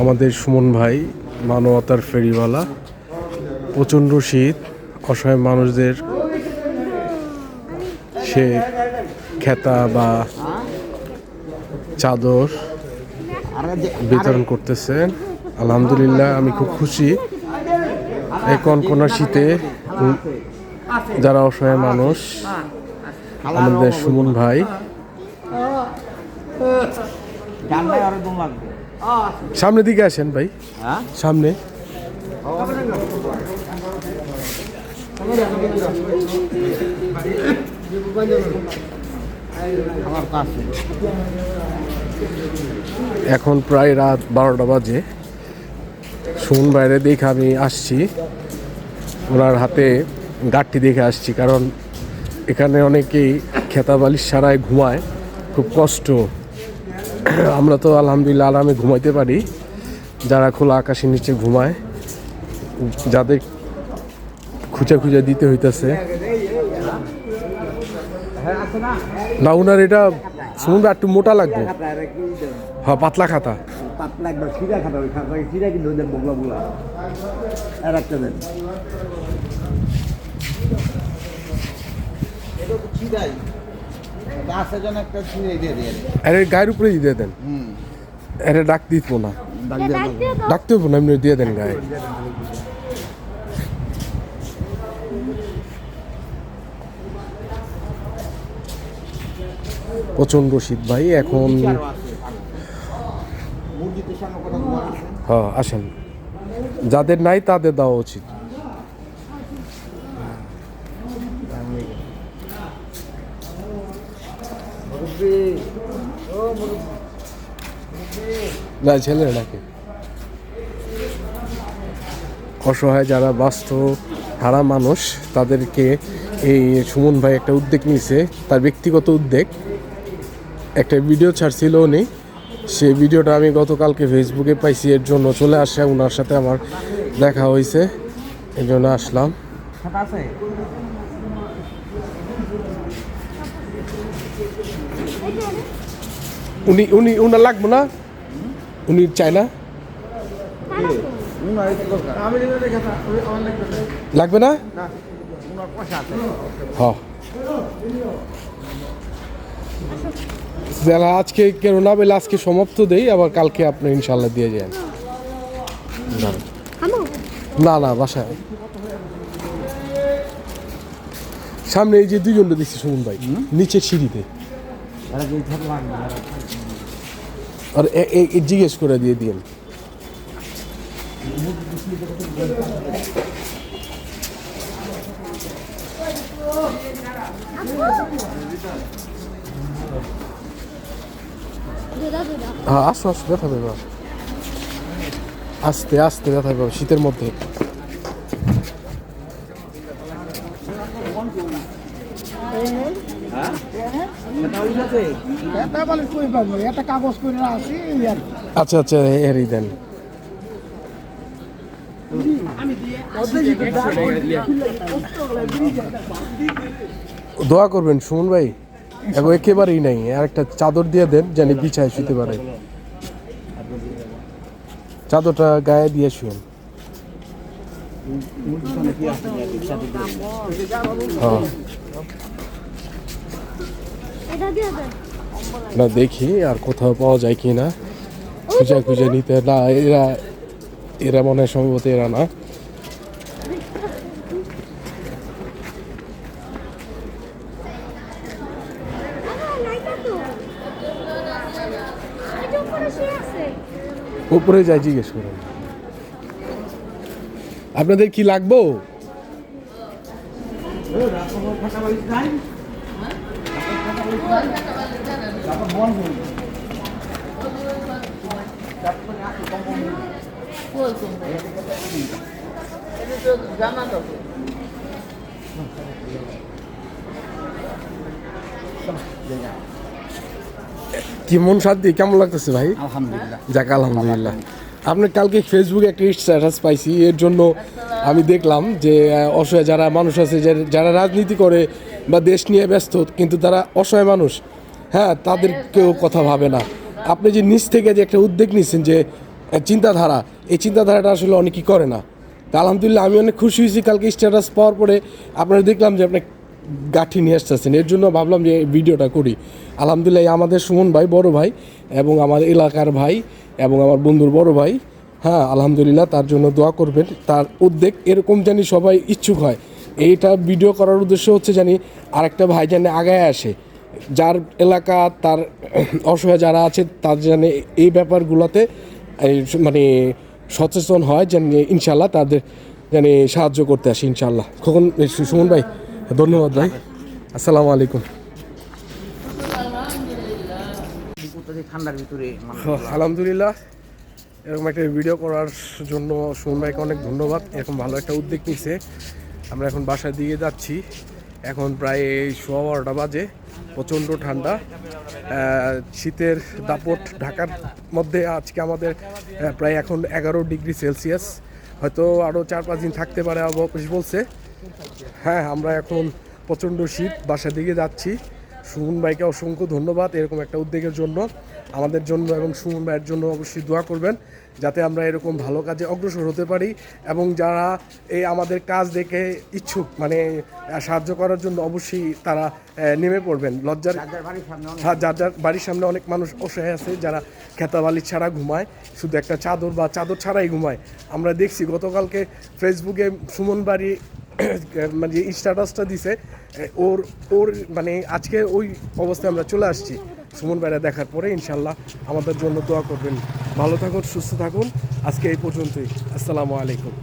আমাদের সুমন ভাই, মানবতার ফেরিওয়ালা, প্রচণ্ড শীত, অসহায় মানুষদের সে খেতা বা চাদর বিতরণ করতেছেন আলহামদুলিল্লাহ, আমি খুব খুশি। এই কনকনা শীতে যারা অসহায় মানুষ, আমাদের সুমন ভাই জানলাই আরও দম লাগবে। সামনের দিকে আসেন ভাই। হ্যাঁ? সামনে। এখন প্রায় রাত বারোটা বাজে। সুমন বাইরে দেখে আমি আসছি। ওনার হাতে গাঠটি দেখে আসছি কারণ এখানে অনেকেই খেতা বালিশ ছাড়াই ঘুমায়। খুব কষ্ট। আমরা তো আলহামদুলিল্লাহ আরামে ঘুমাইতে পারি। যারা খোলা আকাশের নিচে ঘুমায় যাদের খুঁজে খুঁজে দিতে হইতেছে। হ্যাঁ না ওনার এটা ভাই একটু মোটা লাগবে। হ্যাঁ পাতলা খাতা। পাতলা একবার খাতা ওই খাতা কিন্তু ওদের বগলা বগলা। আর একটা দেন। এটা তো ছিড়াই গাছের জন্য একটা ছিঁড়ে দিয়ে দিয়ে। এর গায়ের উপরে দিয়ে দেন। হুম। এর ডাক দিব না। ডাক দিয়ে দেবো। ডাকতে হব না এমনি দিয়ে দেন গায়ে। প্রচণ্ড শীত ভাই এখন আরও হ্যাঁ আসেন। যাদের নাই তাদের দেওয়া উচিত। না ছেলে নাকি? অসহায় যারা বাস্তব হারা মানুষ তাদেরকে এই সুমন ভাই একটা উদ্যোগ নিয়েছে। তার ব্যক্তিগত উদ্যোগ। একটা ভিডিও ছাড়ছিল উনি। সেই ভিডিওটা আমি গতকালকে ফেসবুকে পাইছি। এর জন্য চলে আসে। ওনার সাথে আমার দেখা হয়েছে। এই জন্য আসলাম। উনি উনি উনার লাগবো না? উনি চায় না? লাগবে না? যারা আজকে কেন না পেলে আজকে সমাপ্ত দেই আবার কালকে আপনি ইনশাল্লাহ দিয়ে যান। না না বাসায়। সামনে এই যে দুইজন দিচ্ছি সুমন ভাই নিচের সিঁড়িতে। আর জিজ্ঞেস করে দিয়ে দিন হ্যাঁ আসো আসো ব্যথা পেবে আস্তে আস্তে ব্যথা পেবে শীতের মধ্যে এটা বলে কই পাবো এটা কাগজ করে আছে এই আর কি। আচ্ছা আচ্ছা এরই দেন। দোয়া করবেন, সুমন ভাই। এখন একেবারেই নাই আর একটা চাদর দিয়ে দেন জানি বিছায় শুতে পারে। চাদরটা গায়ে দিয়ে শুন। হ্যাঁ। না দেখি আর কোথাও পাওয়া যায় কি না খুঁজে খুঁজে নিতে না এরা এরা মনে হয় সম্ভবত এরা না। উপরে যাই জিজ্ঞেস করুন আপনাদের কি লাগবো? কি মন শান্তি? কেমন লাগতেছে ভাই? আলহামদুলিল্লাহ। যাক আলহামদুলিল্লাহ। আপনি কালকে ফেসবুকে একটা স্ট্যাটাস পাইছি এর জন্য আমি দেখলাম যে অসহায় যারা মানুষ আছে যারা রাজনীতি করে বা দেশ নিয়ে ব্যস্ত, কিন্তু তারা অসহায় মানুষ। হ্যাঁ তাদের কেউ কথা ভাবে না। আপনি যে নিজ থেকে যে একটা উদ্যোগ নিচ্ছেন যে চিন্তাধারা, এই চিন্তাধারাটা আসলে অনেকেই করে না। তা আলহামদুলিল্লাহ, আমি অনেক খুশি হয়েছি। কালকে স্ট্যাটাস পাওয়ার পরে আপনারা দেখলাম যে আপনি গাঠি নিয়ে আসতেছেন। এর জন্য ভাবলাম যে ভিডিওটা করি। আলহামদুলিল্লাহ আমাদের সুমন ভাই বড় ভাই এবং আমার এলাকার ভাই এবং আমার বন্ধুর বড় ভাই। হ্যাঁ আলহামদুলিল্লাহ, তার জন্য দোয়া করবেন। তার উদ্যোগ এরকম জানি সবাই ইচ্ছুক হয়। এইটা ভিডিও করার উদ্দেশ্য হচ্ছে জানি আরেকটা ভাই জানি আগায় আসে। যার এলাকা, তার অসহায় যারা আছে, তার জানে এই ব্যাপারগুলোতে মানে সচেতন হয় যেন ইনশাল্লাহ তাদের জানি সাহায্য করতে আসে ইনশাল্লাহ কখন সুমন ভাই, ধন্যবাদ ভাই। আসসালামু আলাইকুম। আলহামদুলিল্লাহ। এরকম একটা ভিডিও করার জন্য সুমন ভাইকে অনেক ধন্যবাদ। এরকম ভালো একটা উদ্যোগ নিছে। আমরা এখন বাসার দিকে যাচ্ছি। এখন প্রায় সোয়া বারোটা বাজে, প্রচণ্ড ঠান্ডা। শীতের দাপট ঢাকার মধ্যে আজকে আমাদের প্রায় এখন এগারো ডিগ্রি সেলসিয়াস। হয়তো আরও চার পাঁচ দিন থাকতে পারে আবহাওয়া বলছে। হ্যাঁ আমরা এখন প্রচণ্ড শীত বাসার দিকে যাচ্ছি। সুমন ভাইকে অসংখ্য ধন্যবাদ এরকম একটা উদ্যোগের জন্য। আমাদের জন্য এবং সুমন ভাইয়ের জন্য অবশ্যই দোয়া করবেন যাতে আমরা এরকম ভালো কাজে অগ্রসর হতে পারি এবং যারা এই আমাদের কাজ দেখে ইচ্ছুক মানে সাহায্য করার জন্য অবশ্যই তারা নেমে পড়বেন। লজ্জার যার হ্যাঁ, যার যার বাড়ির সামনে অনেক মানুষ অসহায় আছে যারা খেতাবালি ছাড়া ঘুমায় শুধু একটা চাদর বা চাদর ছাড়াই ঘুমায়। আমরা দেখছি গতকালকে ফেসবুকে সুমন বাড়ি মানে যে স্ট্যাটাসটা দিছে ওর ওর মানে আজকে ওই অবস্থায় আমরা চলে আসছি। সুমন ভাইরা দেখার পরে ইনশাল্লাহ আমাদের জন্য দোয়া করবেন। ভালো থাকুন, সুস্থ থাকুন। আজকে এই পর্যন্তই। আসসালামু আলাইকুম।